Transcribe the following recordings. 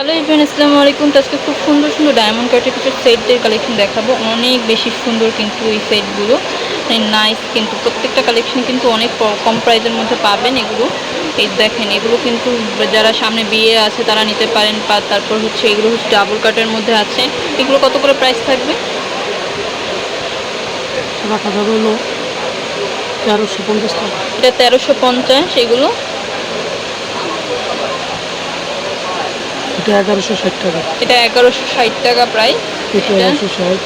Hello even আসসালামু আলাইকুম। আজকে খুব সুন্দর সুন্দর ডায়মন্ড কাটের কিছু সেটদের কালেকশন দেখাবো। অনেক বেশি সুন্দর কিন্তু এই সেটগুলো নাইস কিন্তু। প্রত্যেকটা কালেকশন কিন্তু অনেক কম প্রাইসের মধ্যে পাবেন এগুলো। এই দেখেন এগুলো কিন্তু যারা সামনে বিয়ে আছে তারা নিতে পারেন বা তারপর হচ্ছে এগুলো হচ্ছে ডাবল কাটের মধ্যে আছে। এগুলো কত করে প্রাইস থাকবে? রাখা যাবে হলো তেরোশো পঞ্চাশ টাকা। এটা তেরোশো পঞ্চাশ এগুলো এটা এগারোশো ষাট টাকা। এটা এগারোশো ষাট টাকা প্রাইস এটা একশো ষাট।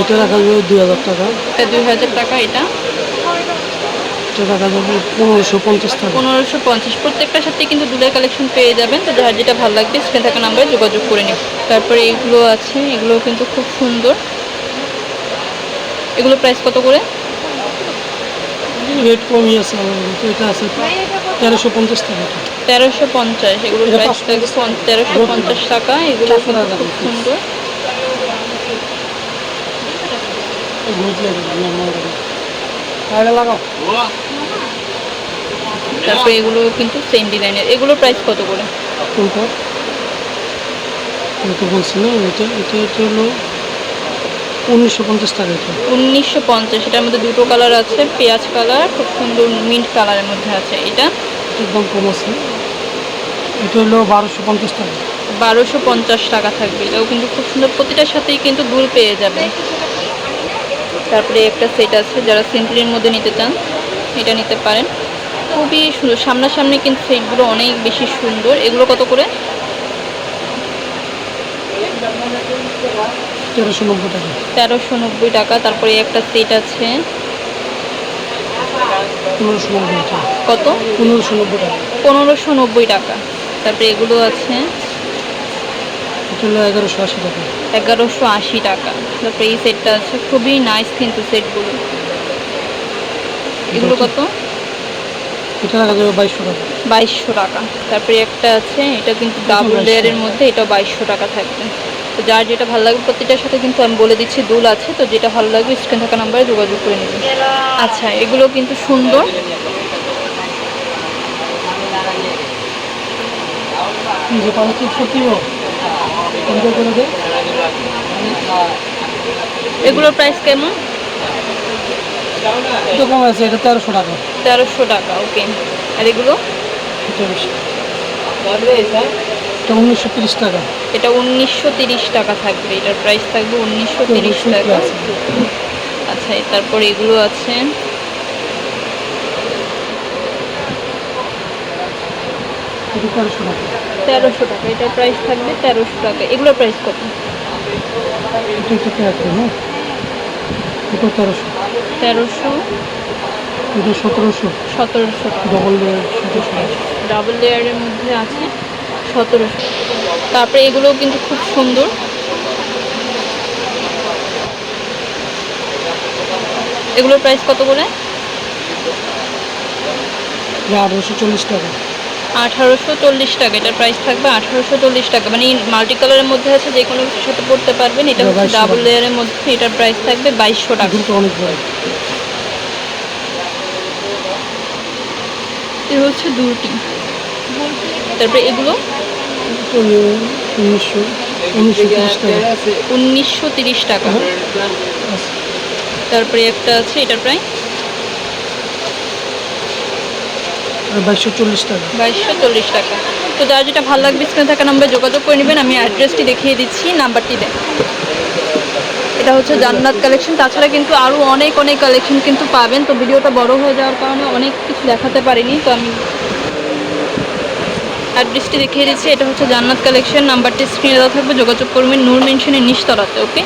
এটা রাখা যাবে দুই হাজার টাকা। এটা দুই হাজার টাকা এটা? এটা রাখা যাবে পনেরোশো পঞ্চাশ টাকা। পনেরোশো পঞ্চাশ। প্রত্যেকটার সাথে কিন্তু কালেকশন পেয়ে যাবেন। তো যার যেটা ভালো লাগবে থাকা নাম্বারে যোগাযোগ করে নিন তারপরে এগুলো আছে এগুলো কিন্তু খুব সুন্দর। এগুলো প্রাইস কত করে? রেট কমই আছে আমার মতে। এটা আছে তেরোশো পঞ্চাশ টাকা। তেরোশো পঞ্চাশ এগুলো তেরোশো পঞ্চাশ টাকা এগুলো খুব সুন্দর। তারপরে এগুলো কিন্তু সেম ডিজাইনের এগুলো প্রাইস কত করে? কোনটা? বলছি না এটা এটা এটা হলো উনিশশো পঞ্চাশ টাকা এটা উনিশশো পঞ্চাশ এটার মধ্যে দুটো কালার আছে পেঁয়াজ কালার খুব সুন্দর মিন্ট কালারের মধ্যে আছে এটা। এটার দাম কম আছে। এটা হলো বারোশো পঞ্চাশ টাকা। বারোশো পঞ্চাশ টাকা থাকবে এটাও কিন্তু খুব সুন্দর। প্রতিটার সাথেই কিন্তু দুল পেয়ে যাবে তারপরে একটা সেট আছে যারা সিম্পলির মধ্যে নিতে চান এটা নিতে পারেন। খুবই সুন্দর সামনাসামনি কিন্তু সেটগুলো অনেক বেশি সুন্দর। এগুলো কত করে? তেরোশো নব্বই টাকা। তেরোশো নব্বই টাকা তারপরে একটা সেট আছে। পনেরোশো নব্বই টাকা। কত? পনেরোশো নব্বই টাকা। পনেরোশো নব্বই টাকা। তারপরে এগুলো আছে। এগারোশো আশি টাকা। এগারোশো আশি টাকা। তারপরে এই সেটটা আছে। খুবই নাইস কিন্তু সেটগুলো এগুলো কত? এটা যাবে বাইশশো টাকা। বাইশশো টাকা। তারপরে একটা আছে। এটা কিন্তু ডাবল 2200 লেয়ারের মধ্যে এটা বাইশশো টাকা থাকবে। তো যার যেটা ভালো লাগবে প্রতিটার সাথে কিন্তু আমি বলে দিচ্ছি দুল আছে তো যেটা ভালো লাগবে স্ক্রিন থাকা নাম্বারে যোগাযোগ করে নেবেন আচ্ছা এগুলো কিন্তু সুন্দর। এগুলোর প্রাইস কেমন? এটা কম আছে এটা তেরোশো টাকা। তেরোশো টাকা ওকে আর এগুলো? এটা বেশি এটা উনিশশো তিরিশ টাকা। এটা উনিশশো তিরিশ টাকা থাকবে। এটার প্রাইস থাকবে উনিশশো তিরিশ সুতি টাকা। আছে। আচ্ছা তারপর এগুলো আছে। তেরোশো টাকা। এটার প্রাইস থাকবে তেরোশো টাকা। এগুলোর প্রাইস কত? তেরোশো। তেরোশো? সতেরোশো। সতেরোশো ডবল টাকা ডাবল লেয়ারের মধ্যে আছে। সতেরোশো তারপরে এগুলোও কিন্তু খুব সুন্দর। এগুলোর প্রাইস কত করে আঠারোশো চল্লিশ টাকা। আঠারোশো চল্লিশ টাকা। এটার প্রাইস থাকবে আঠারোশো চল্লিশ টাকা। মানে মাল্টি কালারের মধ্যে আছে যে কোনো সাথে পড়তে পারবেন। এটা হচ্ছে ডাবল লেয়ারের মধ্যে এটার প্রাইস থাকবে বাইশশো টাকা। অনেক এ হচ্ছে দুটি তারপরে এগুলো? উনিশশো উনিশশো তিরিশ টাকা। তারপরে একটা আছে প্রাইস আর বাইশশো চল্লিশ টাকা। বাইশশো চল্লিশ টাকা। তো যার যেটা ভালো লাগবে স্ক্রিনে থাকা নাম্বারে যোগাযোগ করে নেবেন। আমি অ্যাড্রেসটি দেখিয়ে দিচ্ছি নাম্বারটি দেন এটা হচ্ছে জান্নাত কালেকশন তাছাড়া কিন্তু আরও অনেক অনেক কালেকশন কিন্তু পাবেন। তো ভিডিওটা বড় হয়ে যাওয়ার কারণে অনেক কিছু দেখাতে পারিনি। তো আমি অ্যাড্রেসটি দেখিয়ে দিচ্ছি এটা হচ্ছে জান্নাত কালেকশন নাম্বারটি স্ক্রিনে দেওয়া থাকবে, যোগাযোগ করবেন নূর মেনশনের নিচতলাতে ওকে